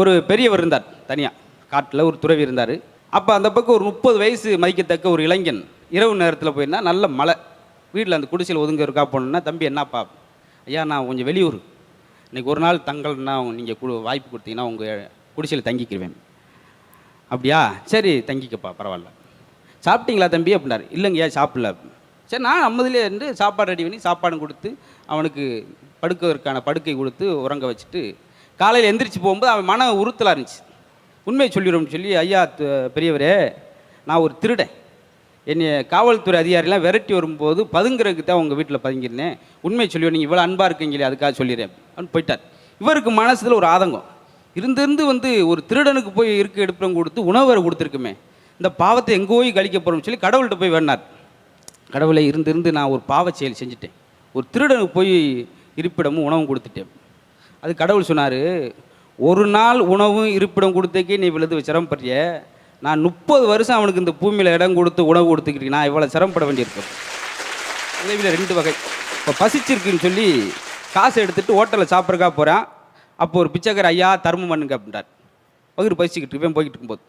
ஒரு பெரியவர் இருந்தார் தனியாக காட்டில் ஒரு துறவி இருந்தார். அப்போ அந்த பக்கம் ஒரு முப்பது வயசு மதிக்கத்தக்க ஒரு இளைஞன் இரவு நேரத்தில் போயிருந்தா நல்ல மழை. வீட்டில் அந்த குடிசையில் ஒதுங்க இருக்கா போனோன்னா தம்பி என்னப்பா ஐயா நான் கொஞ்சம் வெளியூர். இன்னைக்கு ஒரு நாள் தங்கல்னா நீங்கள் கு வாய்ப்பு கொடுத்தீங்கன்னா உங்கள் குடிசையில் தங்கிக்கிருவேன். அப்படியா? சரி தங்கிக்கப்பா பரவாயில்ல. சாப்பிட்டீங்களா தம்பி? அப்படின்னாரு. இல்லைங்கய்யா சாப்பிடல. சரி நான் நம்மதிலே இருந்து சாப்பாடு ரெடி பண்ணி சாப்பாடு கொடுத்து அவனுக்கு படுக்கிறதுக்கான படுக்கை கொடுத்து உறங்க வச்சுட்டு காலையில் எந்திரிச்சு போகும்போது அவன் மன உறுத்தலாக இருந்துச்சு. உண்மையை சொல்லிடும்னு சொல்லி ஐயா பெரியவரே நான் ஒரு திருடன். என்னை காவல்துறை அதிகாரிலாம் விரட்டி வரும்போது பதுங்குறதுக்கு தான் உங்கள் வீட்டில் பதுங்கியிருந்தேன். உண்மையை சொல்லி நீங்கள் இவ்வளோ அன்பாக இருக்கீங்களே அதுக்காக சொல்லிடுறேன் அப்படின்னு. போயிட்டார். இவருக்கு மனசில் ஒரு ஆதங்கம். இருந்திருந்து வந்து ஒரு திருடனுக்கு போய் இருக்க எடுப்பிடம் கொடுத்து உணவு கொடுத்துருக்குமே. இந்த பாவத்தை எங்கே போய் கழிக்க போகிறோம்னு சொல்லி கடவுள்கிட்ட போய் வேணார் கடவுளை இருந்திருந்து நான் ஒரு பாவச் செயல் செஞ்சுட்டேன். ஒரு திருடனுக்கு போய் இருப்பிடமும் உணவும் கொடுத்துட்டேன். அது கடவுள் சொன்னார் ஒரு நாள் உணவும் இருப்பிடம் கொடுத்தக்கே நீ விழுது சிரமப்படுறிய நான் முப்பது வருஷம் அவனுக்கு இந்த பூமியில் இடம் கொடுத்து உணவு கொடுத்துக்கிட்டு நான் இவ்வளோ சிரமப்பட வேண்டியிருக்கேன் உதவியில் ரெண்டு வகை. இப்போ பசிச்சிருக்குன்னு சொல்லி காசை எடுத்துட்டு ஹோட்டலில் சாப்பிட்றக்கா போகிறான் அப்போ ஒரு பிச்சைக்கார ஐயா தர்மம் பண்ணுங்க அப்படின்றார். வகுறு பசிச்சுக்கிட்டு இருப்பேன் போய்கிட்டு இருக்கும்போது.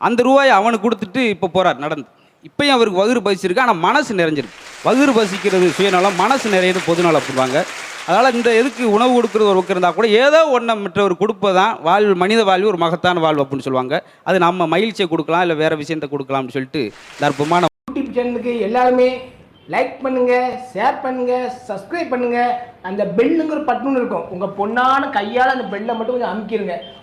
அந்த ரூபாயை அவனுக்கு கொடுத்துட்டு இப்போ போகிறார் நடந்து. இப்பயும் அவருக்கு வகுறு பசிச்சிருக்கு ஆனால் மனசு நிறைஞ்சிருக்கு. வகுறு பசிக்கிறது சுயநலம் மனசு நிறையது பொதுநலம் அப்படிவாங்க அதனால் இந்த எதுக்கு உணவு கொடுக்குறது ஒரு பக்கம் இருந்தால் கூட ஏதோ ஒன்றை மற்றவர் கொடுப்பதான் வாழ்வு மனித வாழ்வு ஒரு மகத்தான வாழ்வு அப்படின்னு சொல்லுவாங்க. அது நம்ம மகிழ்ச்சியை கொடுக்கலாம் இல்லை வேறு விஷயத்தை கொடுக்கலாம்னு சொல்லிட்டு தர்ப்பமான யூடியூப் சேனலுக்கு எல்லாருமே லைக் பண்ணுங்க ஷேர் பண்ணுங்க சப்ஸ்கிரைப் பண்ணுங்க. அந்த பெல்லுங்கிற பட்டுன்னு இருக்கும். உங்கள் பொண்ணான கையால் அந்த பெல்லை மட்டும் கொஞ்சம் அமுக்கிடுங்க